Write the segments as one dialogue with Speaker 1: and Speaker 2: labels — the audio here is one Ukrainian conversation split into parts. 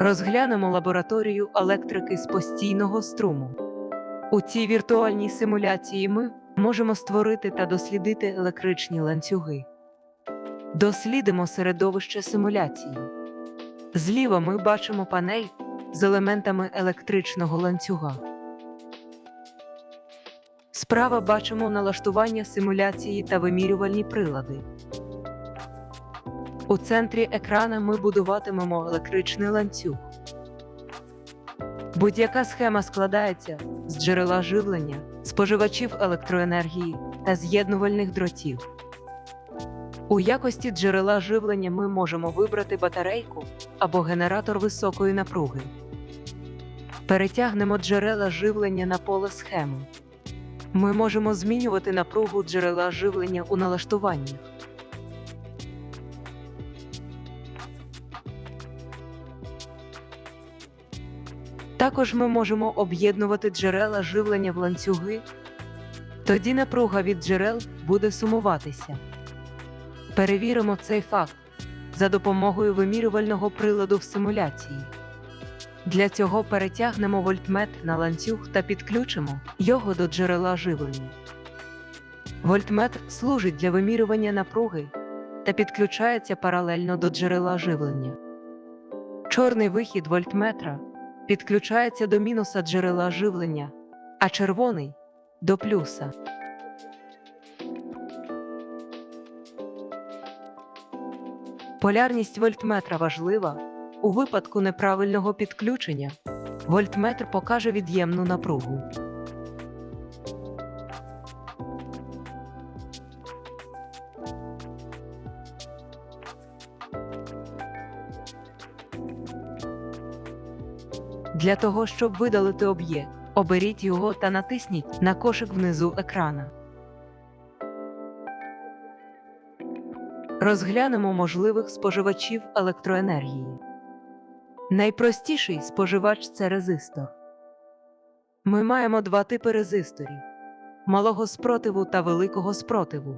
Speaker 1: Розглянемо лабораторію електрики з постійного струму. У цій віртуальній симуляції ми можемо створити та дослідити електричні ланцюги. Дослідимо середовище симуляції. Зліва ми бачимо панель з елементами електричного ланцюга. Справа бачимо налаштування симуляції та вимірювальні прилади. У центрі екрана ми будуватимемо електричний ланцюг. Будь-яка схема складається з джерела живлення, споживачів електроенергії та з'єднувальних дротів. У якості джерела живлення ми можемо вибрати батарейку або генератор високої напруги. Перетягнемо джерела живлення на поле схеми. Ми можемо змінювати напругу джерела живлення у налаштуваннях. Також ми можемо об'єднувати джерела живлення в ланцюги. Тоді напруга від джерел буде сумуватися. Перевіримо цей факт за допомогою вимірювального приладу в симуляції. Для цього перетягнемо вольтметр на ланцюг та підключимо його до джерела живлення. Вольтметр служить для вимірювання напруги та підключається паралельно до джерела живлення. Чорний вихід вольтметра підключається до мінуса джерела живлення, а червоний до плюса. Полярність вольтметра важлива. У випадку неправильного підключення вольтметр покаже від'ємну напругу. Для того, щоб видалити об'єкт, оберіть його та натисніть на кошик внизу екрана. Розглянемо можливих споживачів електроенергії. Найпростіший споживач це резистор. Ми маємо два типи резисторів: малого спротиву та великого спротиву.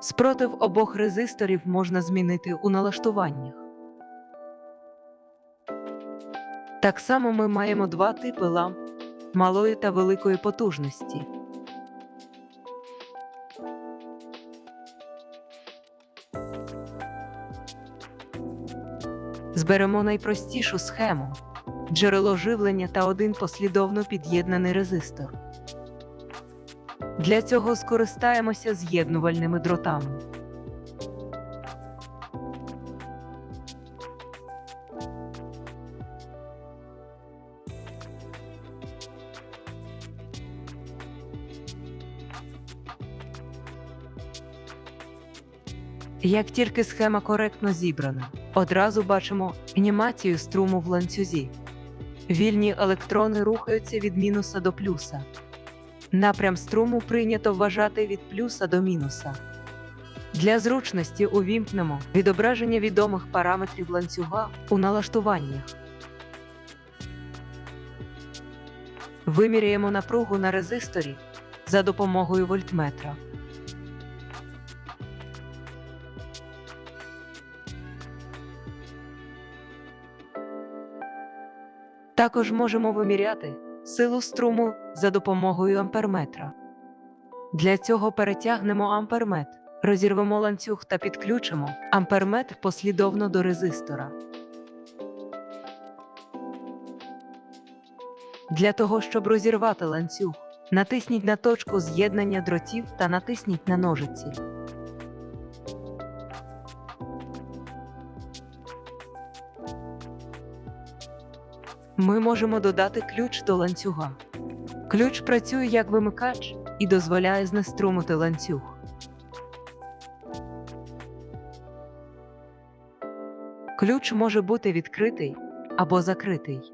Speaker 1: Спротив обох резисторів можна змінити у налаштуваннях. Так само ми маємо два типи ламп малої та великої потужності. Зберемо найпростішу схему джерело живлення та один послідовно під'єднаний резистор. Для цього скористаємося з'єднувальними дротами. Як тільки схема коректно зібрана, одразу бачимо анімацію струму в ланцюзі. Вільні електрони рухаються від мінуса до плюса. Напрям струму прийнято вважати від плюса до мінуса. Для зручності увімкнемо відображення відомих параметрів ланцюга у налаштуваннях. Виміряємо напругу на резисторі за допомогою вольтметра. Також можемо виміряти силу струму за допомогою амперметра. Для цього перетягнемо амперметр, розірвемо ланцюг та підключимо амперметр послідовно до резистора. Для того, щоб розірвати ланцюг, натисніть на точку з'єднання дротів та натисніть на ножиці. Ми можемо додати ключ до ланцюга. Ключ працює як вимикач і дозволяє знеструмити ланцюг. Ключ може бути відкритий або закритий.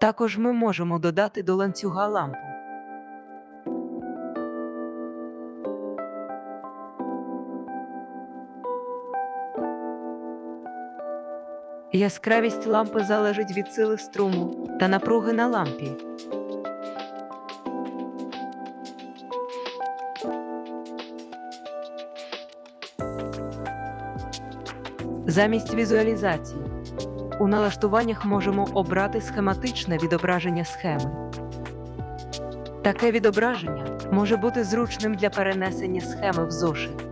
Speaker 1: Також ми можемо додати до ланцюга лампу. Яскравість лампи залежить від сили струму та напруги на лампі. Замість візуалізації у налаштуваннях можемо обрати схематичне відображення схеми. Таке відображення може бути зручним для перенесення схеми в зошит.